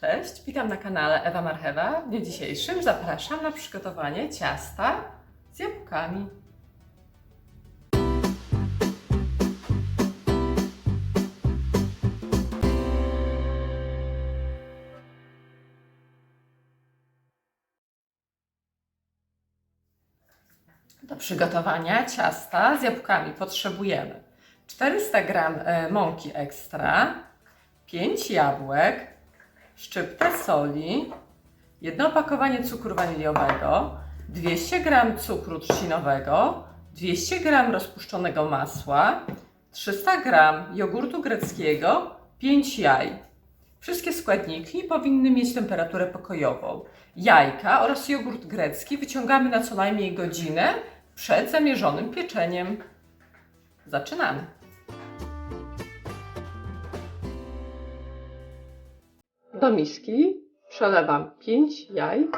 Cześć, witam na kanale Ewa Marchewa. W dniu dzisiejszym zapraszam na przygotowanie ciasta z jabłkami. Do przygotowania ciasta z jabłkami potrzebujemy 400 g e, mąki ekstra, 5 jabłek, szczyptę soli, jedno opakowanie cukru waniliowego, 200 g cukru trzcinowego, 200 g rozpuszczonego masła, 300 g jogurtu greckiego, 5 jaj. Wszystkie składniki powinny mieć temperaturę pokojową. Jajka oraz jogurt grecki wyciągamy na co najmniej godzinę przed zamierzonym pieczeniem. Zaczynamy. Do miski przelewam 5 jaj.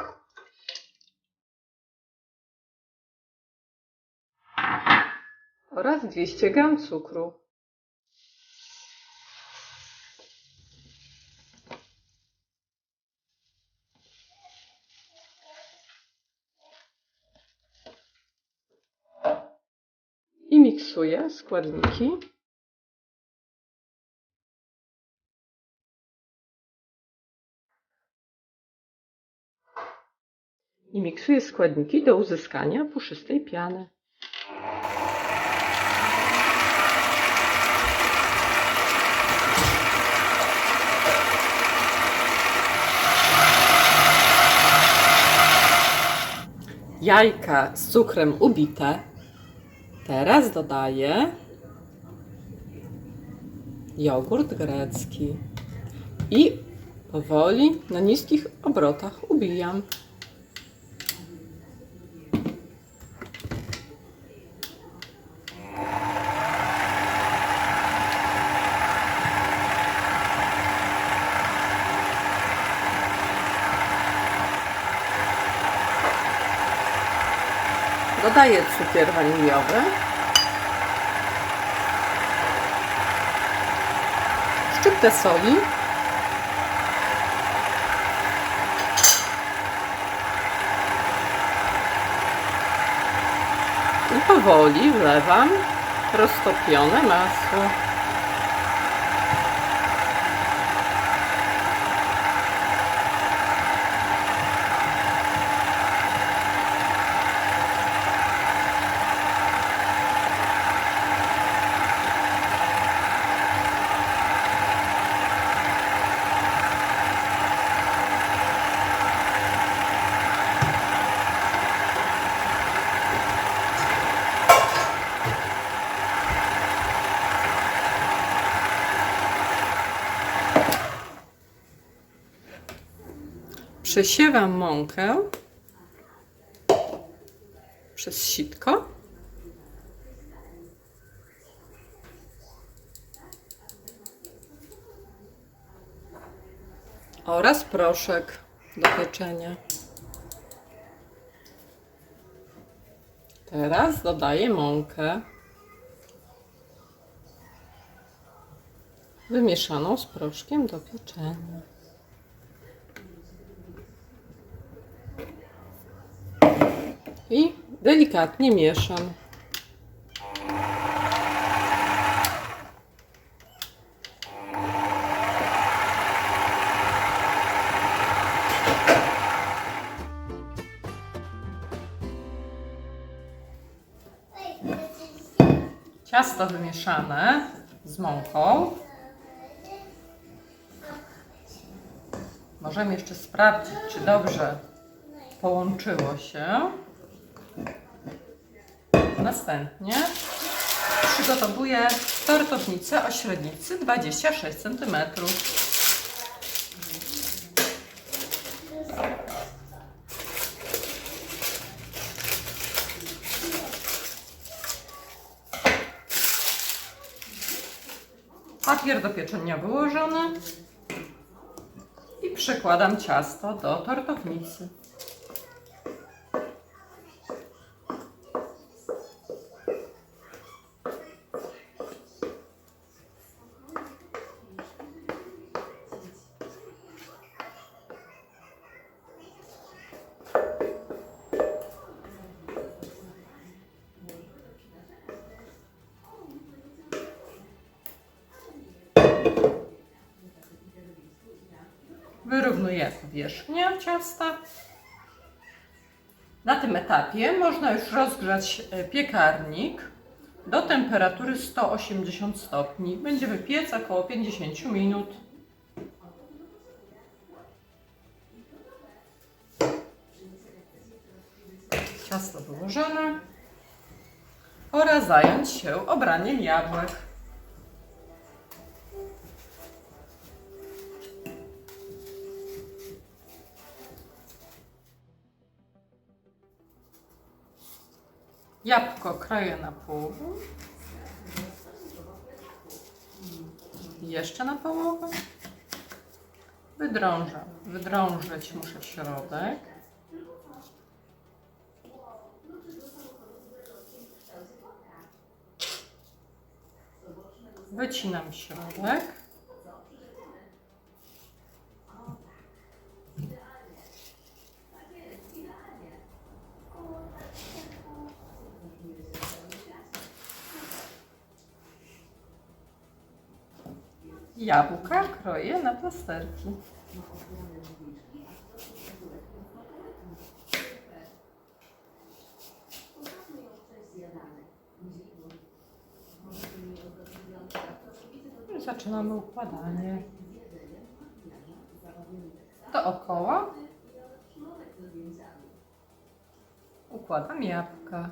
Oraz 200 g cukru. I miksuję składniki. I miksuję składniki do uzyskania puszystej piany. Jajka z cukrem ubite. Teraz dodaję jogurt grecki i powoli na niskich obrotach ubijam. Dodaję cukier waniliowy. Szczyptę soli. I powoli wlewam roztopione masło. Przesiewam mąkę przez sitko. Oraz proszek do pieczenia. Teraz dodaję mąkę wymieszaną z proszkiem do pieczenia. i delikatnie mieszam. Ciasto wymieszane z mąką. Możemy jeszcze sprawdzić, czy dobrze połączyło się. Następnie przygotowuję tortownicę o średnicy 26 cm. Papier do pieczenia wyłożony i przekładam ciasto do tortownicy. Wyrównuję powierzchnię ciasta. Na tym etapie można już rozgrzać e, piekarnik do temperatury 180 stopni. Będziemy piec około 50 minut. Ciasto wyłożone. Pora zająć się obraniem jabłek. Jabłko kroję na pół. Jeszcze na połowę. Wydrążam. Wydrążyć muszę środek. Wycinam środek. Jabłka kroję na plasterki. I zaczynamy układanie. Dookoła układam jabłka.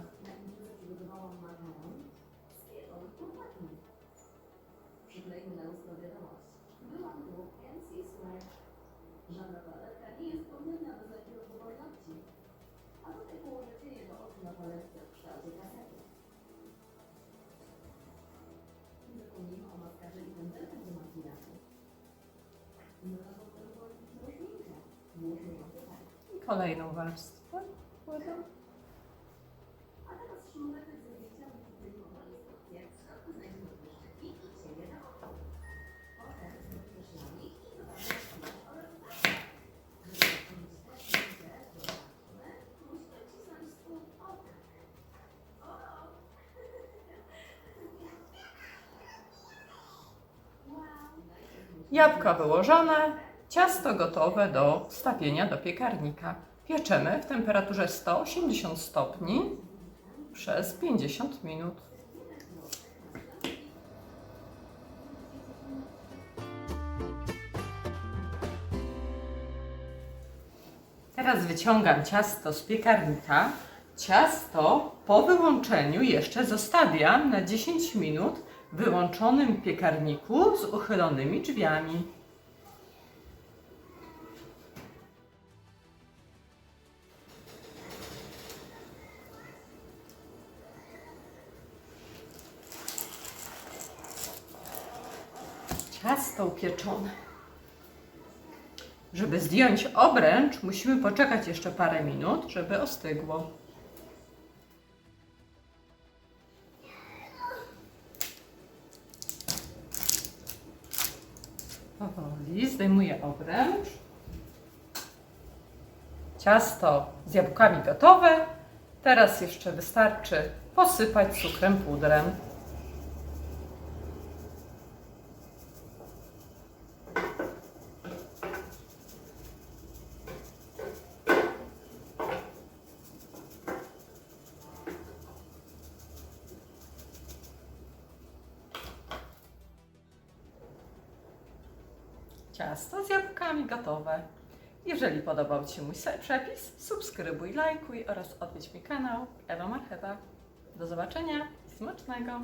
Kolejną warstwę. Jabłka wyłożone, ciasto gotowe do wstawienia do piekarnika. Pieczemy w temperaturze 180 stopni przez 50 minut. Teraz wyciągam ciasto z piekarnika. Ciasto po wyłączeniu jeszcze zostawiam na 10 minut w wyłączonym piekarniku z uchylonymi drzwiami. Ciasto upieczone. Żeby zdjąć obręcz, musimy poczekać jeszcze parę minut, żeby ostygło. Powoli zdejmuję obręcz. Ciasto z jabłkami gotowe. Teraz jeszcze wystarczy posypać cukrem pudrem. Ciasto z jabłkami gotowe. Jeżeli podobał Ci się mój przepis, subskrybuj, lajkuj oraz odwiedź mi kanał Ewa Marcheta. Do zobaczenia i smacznego!